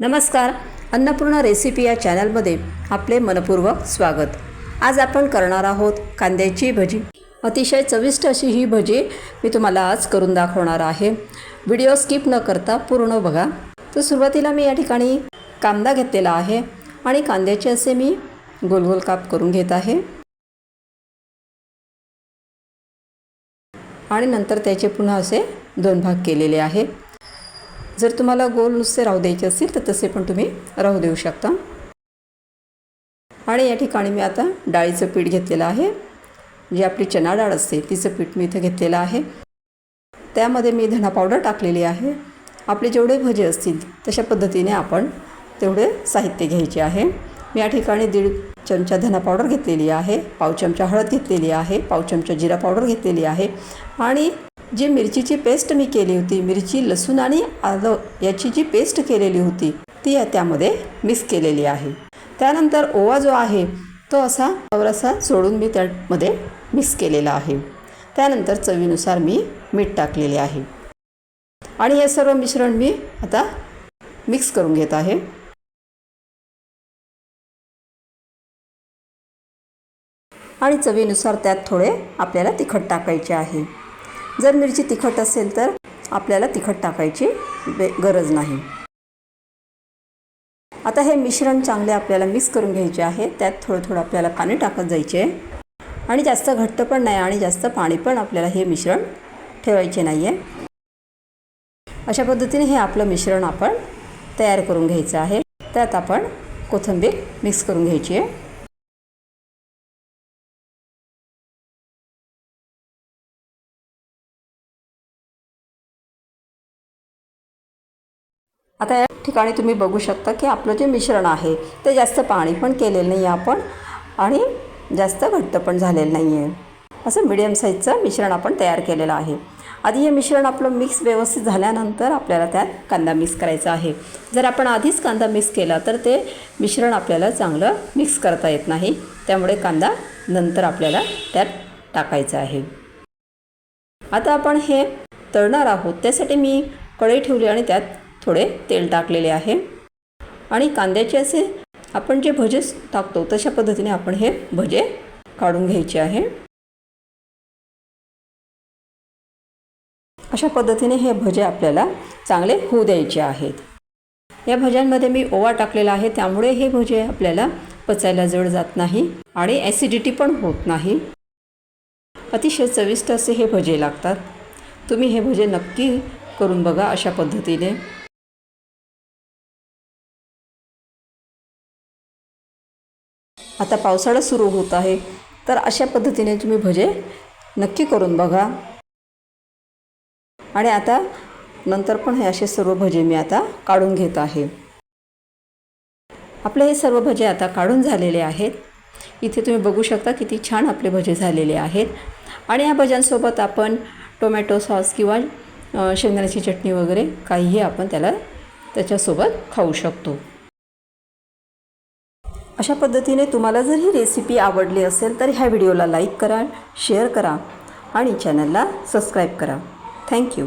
नमस्कार. अन्नपूर्णा रेसिपी या चॅनलमध्ये आपले मनपूर्वक स्वागत. आज आपण करणार आहोत कांद्याची भजी. अतिशय चविष्ट अशी ही भजी मी तुम्हाला आज करून दाखवणार आहे. व्हिडिओ स्किप न करता पूर्ण बघा. तर सुरुवातीला मी या ठिकाणी कांदा घेतलेला आहे आणि कांद्याचे असे मी गोल गोल काप करून घेत आहे. आणि नंतर त्याचे पुन्हा असे दोन भाग केलेले आहे. जर तुम्हाला गोल नुसते राहू द्यायचे असतील तर तसे पण तुम्ही राहू देऊ शकता. आणि या ठिकाणी मी आता डाळीचं पीठ घेतलेलं आहे. जी आपली चना डाळ असते तिचं पीठ मी इथं घेतलेलं आहे. त्यामध्ये मी धना पावडर टाकलेली आहे. आपले जेवढे भजे असतील तशा पद्धतीने आपण तेवढे साहित्य घ्यायचे आहे. मी या ठिकाणी दीड चमचा धना पावडर घेतलेली आहे. पाव चमचा हळद घेतलेली आहे. पाव चमचा जिरा पावडर घेतलेली आहे. आणि जी मिरचीची पेस्ट मी केली होती मिरची लसूण आणि आलं याची जी पेस्ट केलेली होती ती त्यामध्ये मिक्स केलेली आहे. त्यानंतर ओवा जो आहे तो असा असा सोडून मी त्यामध्ये मिक्स केलेला आहे. त्यानंतर चवीनुसार मी मीठ टाकलेले आहे. आणि हे सर्व मिश्रण मी आता मिक्स करून घेत आहे. आणि चवीनुसार त्यात थोडे आपल्याला तिखट टाकायचे आहे. जर मिरची तिखट असेल तर आपल्याला तिखट टाकायची बे गरज नाही. आता हे मिश्रण चांगले आपल्याला मिक्स करून घ्यायचे आहे. त्यात थोडं थोडं आपल्याला पाणी टाकत जायचे. आणि जास्त घट्ट पण नाही आणि जास्त पाणी पण आपल्याला हे मिश्रण ठेवायचे नाही आहे अशा पद्धतीने हे आपलं मिश्रण आपण तयार करून घ्यायचं आहे. त्यात आपण कोथिंबीर मिक्स करून घ्यायची आहे. आता या ठिकाणी तुम्ही बघू शकता की आपलं जे मिश्रण आहे ते जास्त पाणी पण केलेलं नाही आहे आपण आणि जास्त घट्ट पण झालेलं नाही आहे असं मिडियम साईजचं मिश्रण आपण तयार केलेलं आहे. आधी हे मिश्रण आपलं मिक्स व्यवस्थित झाल्यानंतर आपल्याला त्यात कांदा मिक्स करायचा आहे. जर आपण आधीच कांदा मिक्स केला तर ते मिश्रण आपल्याला चांगलं मिक्स करता येत नाही. त्यामुळे कांदा नंतर आपल्याला त्यात टाकायचा आहे. आता आपण हे तळणार आहोत. त्यासाठी मी कढई ठेवली आणि त्यात थोडे तेल टाकलेले आहे. आणि कांद्याचे असे आपण जे भजे टाकतो तशा पद्धतीने आपण हे भजे काढून घ्यायचे आहे. अशा पद्धतीने हे भजे आपल्याला चांगले होऊ द्यायचे आहेत. या भज्यांमध्ये मी ओवा टाकलेला आहे त्यामुळे हे भजे आपल्याला पचायला जड जात नाही आणि ॲसिडिटी पण होत नाही. अतिशय चविष्ट असे हे भजे लागतात. तुम्ही हे भजे नक्की करून बघा अशा पद्धतीने. आता पावसाळा सुरू होत आहे. तर अशा पद्धतीने तुम्ही भजे नक्की करून बघा. आणि आता नंतर पण हे असे सर्व भजे मी आता काढून घेत आहे. आपले हे सर्व भजे आता काढून झालेले आहेत. इथे तुम्ही बघू शकता किती छान आपले भजे झालेले आहेत. आणि या भज्यांसोबत आपण टोमॅटो सॉस किंवा शेंगदाण्याची चटणी वगैरे काहीही आपण त्याला त्याच्यासोबत खाऊ शकतो. अशा पद्धतीने तुम्हाला जर ही रेसिपी आवडली असेल तर ह्या व्हिडिओला लाईक करा शेअर करा आणि चॅनलला सबस्क्राईब करा. थँक्यू